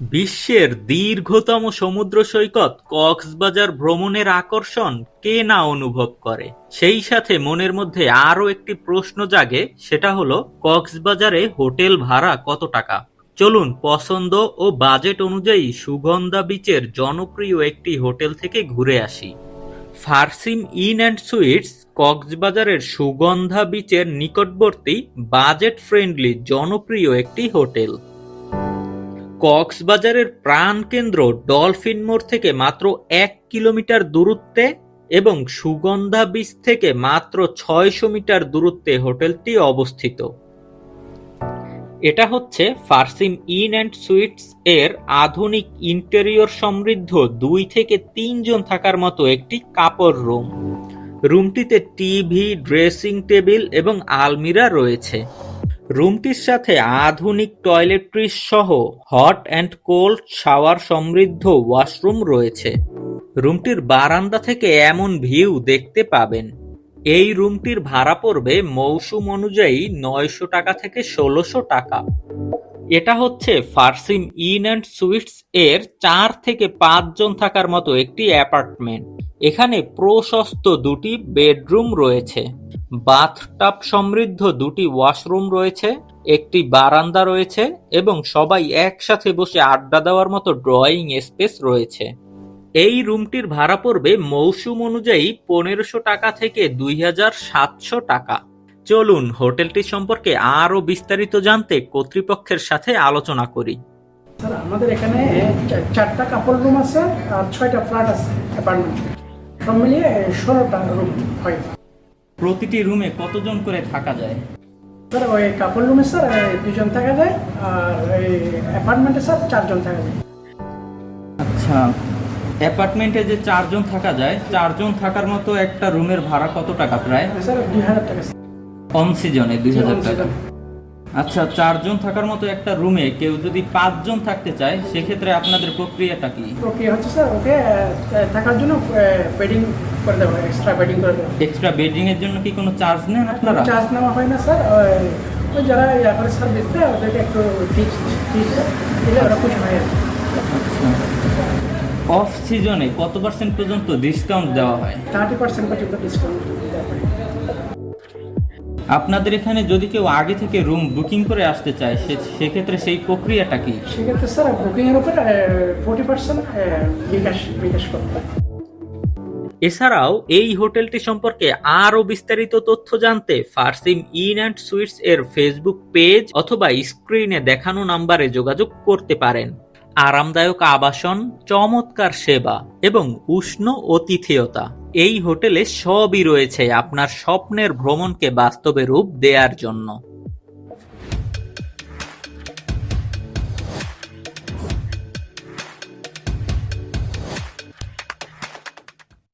বিশ্বের দীর্ঘতম সমুদ্র সৈকত কক্সবাজার ভ্রমণের আকর্ষণ কে না অনুভব করে? সেই সাথে মনের মধ্যে আরও একটি প্রশ্ন জাগে, সেটা হলো, কক্সবাজারে হোটেল ভাড়া কত টাকা? চলুন, পছন্দ ও বাজেট অনুযায়ী সুগন্ধা বিচের জনপ্রিয় একটি হোটেল থেকে ঘুরে আসি। ফারসিম ইন অ্যান্ড সুইটস কক্সবাজারের সুগন্ধা বিচের নিকটবর্তী বাজেট ফ্রেন্ডলি জনপ্রিয় একটি হোটেল। কক্সবাজারের প্রাণকেন্দ্র ডলফিন মোড় থেকে মাত্র এক কিলোমিটার দূরত্বে এবং সুগন্ধা বিচ থেকে মাত্র ছয়শো মিটার দূরত্বে হোটেলটি অবস্থিত। এটা হচ্ছে ফারসিম ইন অ্যান্ড সুইটস এর আধুনিক ইন্টেরিয়র সমৃদ্ধ দুই থেকে তিনজন থাকার মতো একটি কাপড় রুম। রুমটিতে টিভি, ড্রেসিং টেবিল এবং আলমিরা রয়েছে। রুমটির সাথে আধুনিক টয়লেট্রিস সহ হট অ্যান্ড কোল্ড শাওয়ার সমৃদ্ধ ওয়াশরুম রয়েছে। রুমটির বারান্দা থেকে এমন ভিউ দেখতে পাবেন। এই রুমটির ভাড়া পড়বে মৌসুম অনুযায়ী নয়শো টাকা থেকে ষোলোশো টাকা। এটা হচ্ছে ফার্সিম ইন অ্যান্ড সুইটস এর চার থেকে পাঁচজন থাকার মতো একটি অ্যাপার্টমেন্ট। এখানে প্রশস্ত দুটি বেডরুম রয়েছে। বাথটাব সমৃদ্ধ দুটি ওয়াশরুম রয়েছে, একটি বারান্দা রয়েছে এবং সবাই একসাথে বসে আড্ডা দেওয়ার মতো ড্রয়িং স্পেস রয়েছে। এই রুমটির ভাড়া পড়বে মৌসুম অনুযায়ী পনেরোশো টাকা থেকে দুই হাজার সাতশো টাকা। চলুন হোটেলটি সম্পর্কে আরও বিস্তারিত জানতে কর্তৃপক্ষের সাথে আলোচনা করি। স্যার, আমাদের এখানে চারটা কাপড় রুম আছে আর ছয়টা ফ্ল্যাট আছে অ্যাপার্টমেন্ট সব মিলিয়ে ষোলোটা রুম হয়। প্রতিটি রুমে কতজন করে থাকা যায়? স্যার ওই কাপড় রুমে স্যার দুজন থাকা যায় আর ওই অ্যাপার্টমেন্টে স্যার চারজন থাকা যায়। আচ্ছা অ্যাপার্টমেন্টে যে চারজন থাকা যায় চারজন থাকার মতো একটা রুমের ভাড়া কত টাকা প্রায়? স্যার দুই হাজার টাকা। অন সিজনে দুই হাজার টাকা। আচ্ছা চারজন থাকার মতো একটা রুমে কেউ যদি পাঁচজন থাকতে চায় সেক্ষেত্রে আপনাদের প্রক্রিয়াটা কি? প্রক্রিয়া হচ্ছে স্যার ওকে থাকার জন্য বেডিং করে দেওয়া হয় এক্সট্রা বেডিং করে দেওয়া এক্সট্রা বেডিং এর জন্য কি কোনো চার্জ নেন আপনারা? চার্জ নেওয়া হয় না স্যার ওই যারা সার্ভিস দেয় ওদেরকে একটু টিপস টিপস দিলে ওরা খুশি হয় অফ সিজনে কত পার্সেন্ট পর্যন্ত ডিসকাউন্ট দেওয়া হয়? থার্টি পার্সেন্ট পর্যন্ত ডিসকাউন্ট আপনাদের এখানে যদি কেউ আগে থেকে রুম বুকিং করে আসতে চায় সে- সেক্ষেত্রে সেই প্রক্রিয়াটা কি? সেক্ষেত্রে স্যার বুকিংয়ের উপর ফোর্টি পার্সেন্ট বিকাশ বিকাশ করতে এছাড়াও এই হোটেলটি সম্পর্কে আরও বিস্তারিত তথ্য জানতে ফারসিম ইন অ্যান্ড সুইটস এর ফেসবুক পেজ অথবা স্ক্রিনে দেখানো নাম্বারে যোগাযোগ করতে পারেন। আরামদায়ক আবাসন, চমৎকার সেবা এবং উষ্ণ অতিথেয়তা। এই হোটেলে সবই রয়েছে আপনার স্বপ্নের ভ্রমণকে বাস্তবে রূপ দেওয়ার জন্য।